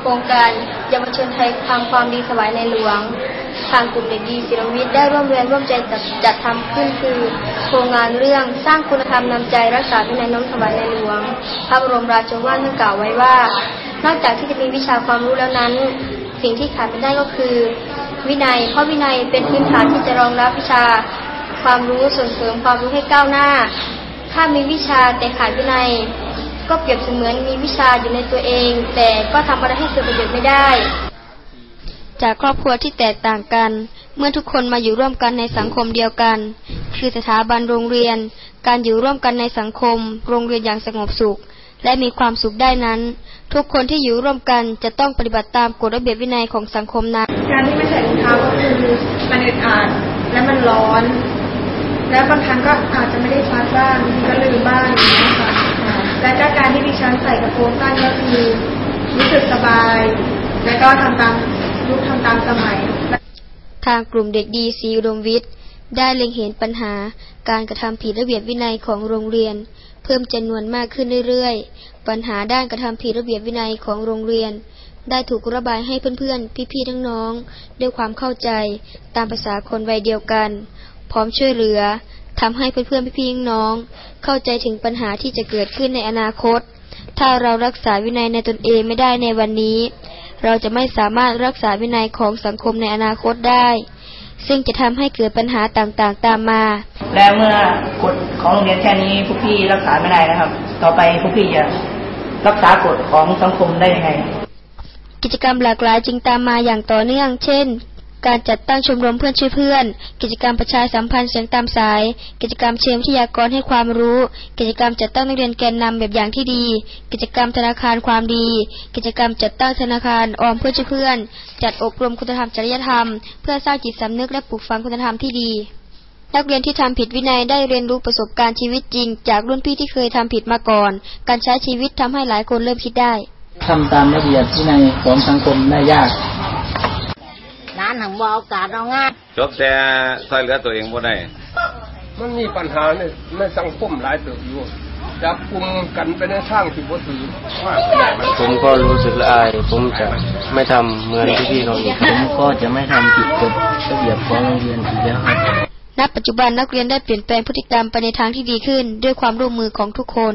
โครงการเยาวชนไทยทำความดีถวายในหลวง ทางกลุ่มเด็กดีศิลวิทย์ได้ร่วมแรงร่วมใจจัดจัดทำขึ้นคือ โครงงานเรื่องสร้างคุณธรรมนำใจรักษาวินัยน้อมถวายในหลวง พระบรมราชวาทท่านกล่าวไว้ว่า นอกจากที่จะมีวิชาความรู้แล้วนั้น สิ่งที่ขาดไม่ได้ก็คือ วินัย เพราะวินัยเป็นพื้นฐานที่จะรองรับวิชาความรู้ส่งเสริมความรู้ให้ก้าวหน้า ถ้ามีวิชาแต่ขาดวินัย ก็เปรียบเสมือนมีวิชาอยู่ในตัวเอง แต่ก็ทำอะไรให้เกิดประโยชน์ไม่ได้ จากครอบครัวที่แตกต่างกัน เมื่อทุกคนมาอยู่ร่วมกันในสังคมเดียวกัน คือสถาบันโรงเรียน การอยู่ร่วมกันในสังคม โรงเรียนอย่างสงบสุข และมีความสุขได้นั้น ทุกคนที่อยู่ร่วมกันจะต้องปฏิบัติตามกฎระเบียบวินัยของสังคมนั้น การที่ไม่ใส่รองเท้าก็คือมันอึดอัดและมันร้อน แล้วบางครั้งก็อาจจะไม่ได้ซักบ้างบางทีก็ลืมบ้างอย่างนี้ยค่ะ และก็การที่ดิฉันใส่กระโปรงสั้นก็คือรู้สึกสบาย และก็ทำตามยุคทำตามสมัย ทางกลุ่มเด็กดีศรีอุดมวิทย์ ได้เล็งเห็นปัญหาการกระทำผิดระเบียบวินัยของโรงเรียน เพิ่มจำนวนมากขึ้นเรื่อยๆ ปัญหาด้านกระทำผิดระเบียบวินัยของโรงเรียน ได้ถูกระบายให้เพื่อนๆ พี่ๆทั้งน้องๆด้วยความเข้าใจ ตามภาษาคนวัยเดียวกัน พร้อมช่วยเหลือ ทำให้เพื่อนๆพี่ๆน้องๆเข้าใจถึงปัญหาที่จะเกิดขึ้นในอนาคต ถ้าเรารักษาวินัยในตนเองไม่ได้ในวันนี้ เราจะไม่สามารถรักษาวินัยของสังคมในอนาคตได้ ซึ่งจะทำให้เกิดปัญหาต่างๆตามมา และเมื่อกฎของโรงเรียนแค่นี้พวกพี่รักษาไม่ได้นะครับ ต่อไปพวกพี่จะรักษากฎของสังคมได้ยังไง กิจกรรมหลากหลายจึงตามมาอย่างต่อเนื่อง เช่น การจัดตั้งชมรมเพื่อนช่วยเพื่อน กิจกรรมประชาสัมพันธ์เสียงตามสาย กิจกรรมเชิญวิทยากรให้ความรู้ กิจกรรมจัดตั้งนักเรียนแกนนำแบบอย่างที่ดี กิจกรรมธนาคารความดี กิจกรรมจัดตั้งธนาคารออมเพื่อนช่วยเพื่อน จัดอบรมคุณธรรมจริยธรรม เพื่อสร้างจิตสำนึกและปลูกฝังคุณธรรมที่ดีนักเรียนที่ทำผิดวินัยได้เรียนรู้ประสบการณ์ชีวิตจริง จากรุ่นพี่ที่เคยทำผิดมาก่อน การใช้ชีวิตทำให้หลายคนเริ่มคิดได้ทำตามระเบียบวินัยของสังคมได้ยากานหังบโอกาสเอาง่ายจบแต่ซอยเหลือตัวเองบ่ได้มันมีปัญหาในในสังคมหลายเติบอยู่จับกลุ่มกันไปในทางที่บ่ถือว่าผมก็รู้สึกละอายผมจะไม่ทำเหมือนพี่ๆเขาอีกผมก็จะไม่ทำผิดกฎระเบียบของโรงเรียนอีกแล้วครับณปัจจุบันนักเรียนได้เปลี่ยนแปลงพฤติกรรมไปในทางที่ดีขึ้น ด้วยความร่วมมือของทุกคน